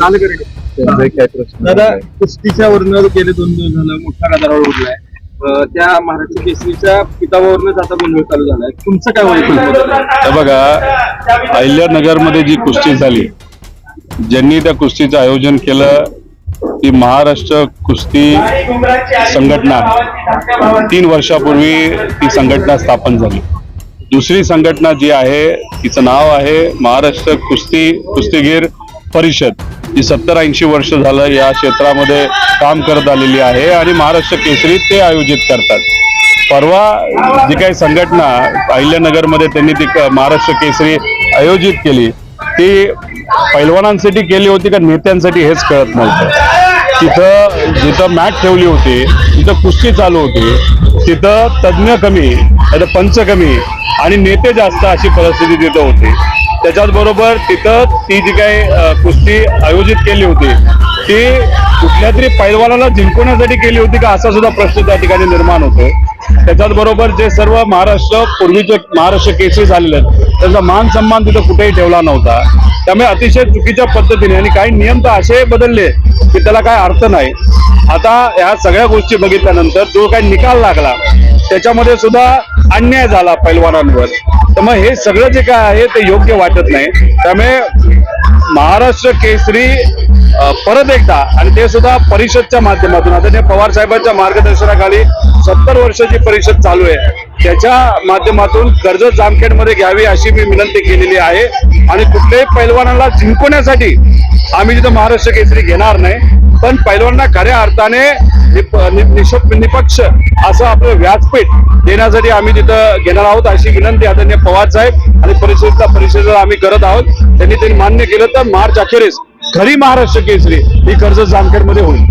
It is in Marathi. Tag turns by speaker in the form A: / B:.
A: काय प्रश्न
B: दादा. कुस्तीच्या वरनं गेले दोन दिवस झालं मोठा गदारोळ उडलाय. अं, त्या महाराष्ट्र केसरीच्या किताबावरनच आता गोंधळ चालू झालाय. तुमचं काय वाईट
C: हे बघा अहिल्यानगरमध्ये जी कुस्ती झाली ज्यांनी त्या कुस्तीचं आयोजन केलं ती महाराष्ट्र कुस्ती संघटना. तीन वर्षापूर्वी ती संघटना स्थापन झाली. दुसरी संघटना जी आहे तिचं नाव आहे महाराष्ट्र कुस्ती कुस्तीगीर परिषद. जी सत्तर ऐंशी वर्ष झालं या क्षेत्रामध्ये काम करत आलेली आहे आणि महाराष्ट्र केसरी ते आयोजित करतात. परवा जी काही संघटना अहिल्यानगरमध्ये त्यांनी ती महाराष्ट्र केसरी आयोजित केली ती पैलवानांसाठी केली होती का नेत्यांसाठी हेच कळत नव्हतं. तिथं जिथं मॅट ठेवली होती तिथं कुस्ती चालू होती तिथं तज्ज्ञ कमी आता पंच कमी आणि नेते जास्त अशी परिस्थिती तिथं होती. त्याच्याच बरोबर तिथं ती जी काही कुस्ती आयोजित केली होती ती कुठल्या तरी पैलवानाला जिंकवण्यासाठी केली होती का असा सुद्धा प्रश्न त्या ठिकाणी निर्माण होतो त्याच्याच बरोबर जे सर्व महाराष्ट्र पूर्वीचे महाराष्ट्र केसेस आलेले आहेत त्यांचा मान सन्मान तिथं कुठेही ठेवला नव्हता. त्यामुळे अतिशय चुकीच्या पद्धतीने आणि काही नियम तर असे बदलले की त्याला काय अर्थ नाही. आता ह्या सगळ्या गोष्टी बघितल्यानंतर जो काही निकाल लागला त्याच्यामध्ये सुद्धा अन्याय झाला पैलवानांवर. तर मग हे सगळं जे काय आहे ते योग्य वाटत नाही. त्यामुळे महाराष्ट्र केसरी परत एकदा आणि ते सुद्धा परिषदच्या माध्यमातून. आता ते पवार साहेबांच्या मार्गदर्शनाखाली सत्तर वर्षाची परिषद चालू आहे. त्याच्या माध्यमातून कर्जत जामखेडमध्ये घ्यावी अशी मी विनंती केलेली आहे. आणि कुठल्याही पैलवानाला जिंकवण्यासाठी आम्ही तिथं महाराष्ट्र केसरी घेणार नाही. पण पैलवानांना खऱ्या अर्थाने निशप- निपक्ष असं आपलं व्यासपीठ देण्यासाठी आम्ही तिथं घेणार आहोत. अशी विनंती आदरणीय पवार साहेब आणि परिषदेचा परिषदेला आम्ही करत आहोत. त्यांनी ते मान्य केलं तर मार्च अखेरीस खरी महाराष्ट्र केसरी ही कर्ज जामखेडमध्ये होईल.